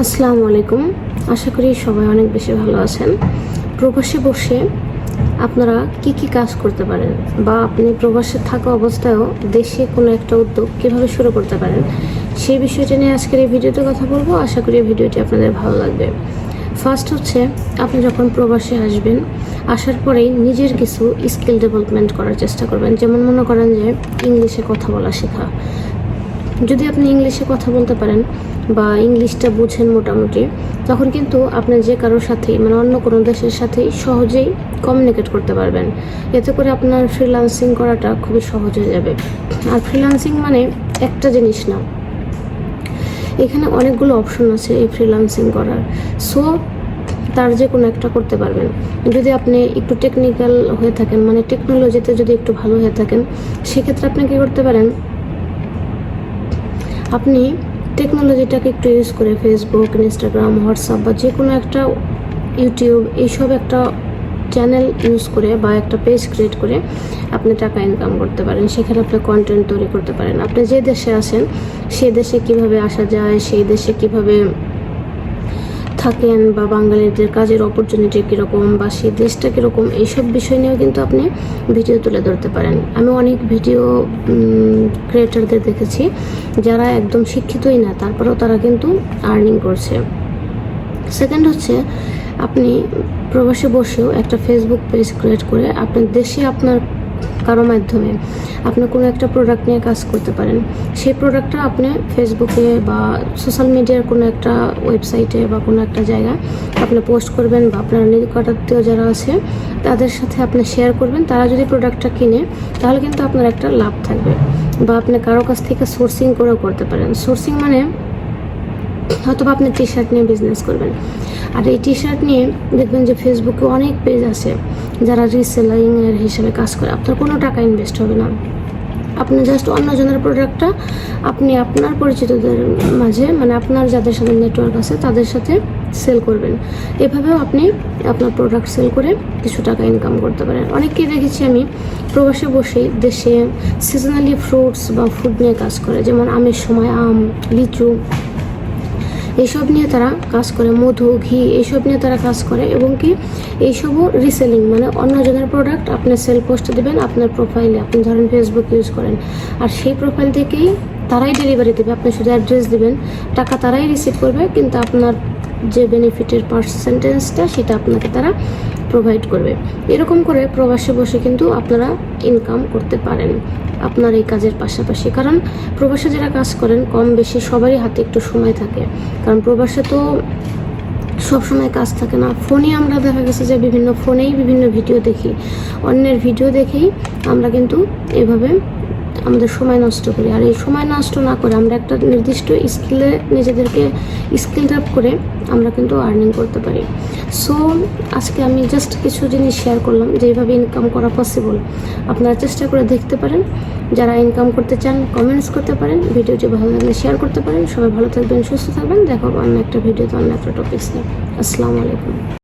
আসসালামু আলাইকুম। আশা করি সবাই অনেক বেশি ভালো আছেন। প্রবাসে বসে আপনারা কি কি কাজ করতে পারেন? বা আপনি প্রবাসে থাকা অবস্থায়ও দেশে কোনো একটা উদ্যোগ কীভাবে শুরু করতে পারেন? সেই বিষয়টা নিয়ে আজকের এই ভিডিওতে কথা বলব। আশা করি ভিডিওটি আপনাদের ভালো লাগবে। ফার্স্ট হচ্ছে, আপনি যখন প্রবাসে আসবেন, আসার পরেই নিজের কিছু স্কিল ডেভেলপমেন্ট করার চেষ্টা করবেন। যেমন মনে করেন যে, ইংলিশে কথা বলা শেখা। যদি আপনি ইংলিশে কথা বলতে পারেন বা ইংলিশটা বুঝেন মোটামুটি, তখন কিন্তু আপনি যে কারোর সাথেই মানে অন্য কোনো দেশের সাথেই সহজেই কমিউনিকেট করতে পারবেন। এতে করে আপনার ফ্রিল্যান্সিং করাটা খুবই সহজ হয়ে যাবে। আর ফ্রিলান্সিং মানে একটা জিনিস না। এখানে অনেকগুলো অপশন আছে এই ফ্রিলান্সিং করার। সো তার যে কোনো একটা করতে পারবেন। যদি আপনি একটু টেকনিক্যাল হয়ে থাকেন মানে টেকনোলজিতে যদি একটু ভালো হয়ে থাকেন, সেক্ষেত্রে আপনি কী করতে পারেন? আপনি টেকনোলজিটাকে একটু ইউজ করে ফেসবুক ইনস্টাগ্রাম হোয়াটসঅ্যাপ বা যে কোনো একটা ইউটিউব এইসব একটা চ্যানেল ইউজ করে বা একটা পেজ ক্রিয়েট করে আপনি টাকা ইনকাম করতে পারেন। সেখানে আপনি কন্টেন্ট তৈরি করতে পারেন। আপনি যে দেশে আসেন সেই দেশে কীভাবে আসা যায়, সেই দেশে কীভাবে থাকেন বা বাঙালিদের কাজের অপরচুনিটি কীরকম বা সেই দেশটা কীরকম, এইসব বিষয় নিয়েও কিন্তু আপনি ভিডিও তুলে ধরতে পারেন। আমি অনেক ভিডিও ক্রিয়েটারদের দেখেছি, যারা একদম শিক্ষিতই না, তারপরেও তারা কিন্তু আর্নিং করছে। সেকেন্ড হচ্ছে, আপনি প্রবাসে বসেও একটা ফেসবুক পেজ ক্রিয়েট করে আপনার দেশে আপনার কারও মাধ্যমে আপনি কোনো একটা প্রোডাক্ট নিয়ে কাজ করতে পারেন। সেই প্রোডাক্টটা আপনি ফেসবুকে বা সোশ্যাল মিডিয়ার কোনো একটা ওয়েবসাইটে বা কোনো একটা জায়গায় আপনি পোস্ট করবেন বা আপনার নিকটাত্মীয় যারা আছে, তাদের সাথে আপনি শেয়ার করবেন। তারা যদি প্রোডাক্টটা কিনে, তাহলে কিন্তু আপনার একটা লাভ থাকবে। বা আপনি কারও কাছ থেকে সোর্সিং করেও করতে পারেন। সোর্সিং মানে হয়তো আপনি টি শার্ট নিয়ে বিজনেস করবেন। আর এই টি শার্ট নিয়ে দেখবেন যে ফেসবুকে অনেক পেজ আছে। যারা রিসেলিংয়ের হিসেবে কাজ করে, আপনার কোনো টাকা ইনভেস্ট হবে না। আপনি জাস্ট অন্যজনের প্রোডাক্টটা আপনি আপনার পরিচিতদের মাঝে মানে আপনার যাদের সাথে নেটওয়ার্ক আছে, তাদের সাথে সেল করবেন। এভাবেও আপনি আপনার প্রোডাক্ট সেল করে কিছু টাকা ইনকাম করতে পারেন। অনেককেই দেখেছি আমি প্রবাসে বসেই দেশে সিজনালি ফ্রুটস বা ফুড নিয়ে কাজ করে, যেমন আমের সময় আম, লিচু এইসব নিয়ে তারা কাজ করে, মধু, ঘি এইসব নিয়ে তারা কাজ করে এবং কি এইসবও রিসেলিং মানে অন্যজনের প্রোডাক্ট আপনার সেল পোস্টে দেবেন, আপনার প্রোফাইলে আপনি ধরেন ফেসবুক ইউজ করেন। আর সেই প্রোফাইল থেকেই তারাই ডেলিভারি দেবে। আপনি শুধু অ্যাড্রেস দেবেন, টাকা তারাই রিসিভ করবে, কিন্তু আপনার যে বেনিফিটের পার্সেন্টেজটা সেটা আপনাকে তারা প্রোভাইড করবে। এরকম করে প্রবাসে বসে কিন্তু আপনারা ইনকাম করতে পারেন আপনার এই কাজের পাশাপাশি। কারণ প্রবাসে যারা কাজ করেন, কম বেশি সবারই হাতে একটু সময় থাকে। কারণ প্রবাসে তো সবসময় কাজ থাকে না। ফোনে আমরা দেখা গেছে যে বিভিন্ন ফোনেই বিভিন্ন ভিডিও দেখি। অন্যের ভিডিও দেখেই আমরা কিন্তু এভাবে আমাদের সময় নষ্ট করি। আর এই সময় নষ্ট না করে আমরা একটা নির্দিষ্ট স্কিলে নিজেদেরকে স্কিল ডেভেলপ করে আমরা কিন্তু আর্নিং করতে পারি। সো আজকে আমি জাস্ট কিছু জিনিস শেয়ার করলাম যেভাবে ইনকাম করা পসিবল আপনারা চেষ্টা করে দেখতে পারেন। যারা ইনকাম করতে চান কমেন্টস করতে পারেন। ভিডিওটি ভালো লাগলে শেয়ার করতে পারেন। সবাই ভালো থাকবেন, সুস্থ থাকবেন। দেখো অন্য একটা ভিডিওতে অন্য একটা টপিক্স নিয়ে। আসসালামু আলাইকুম।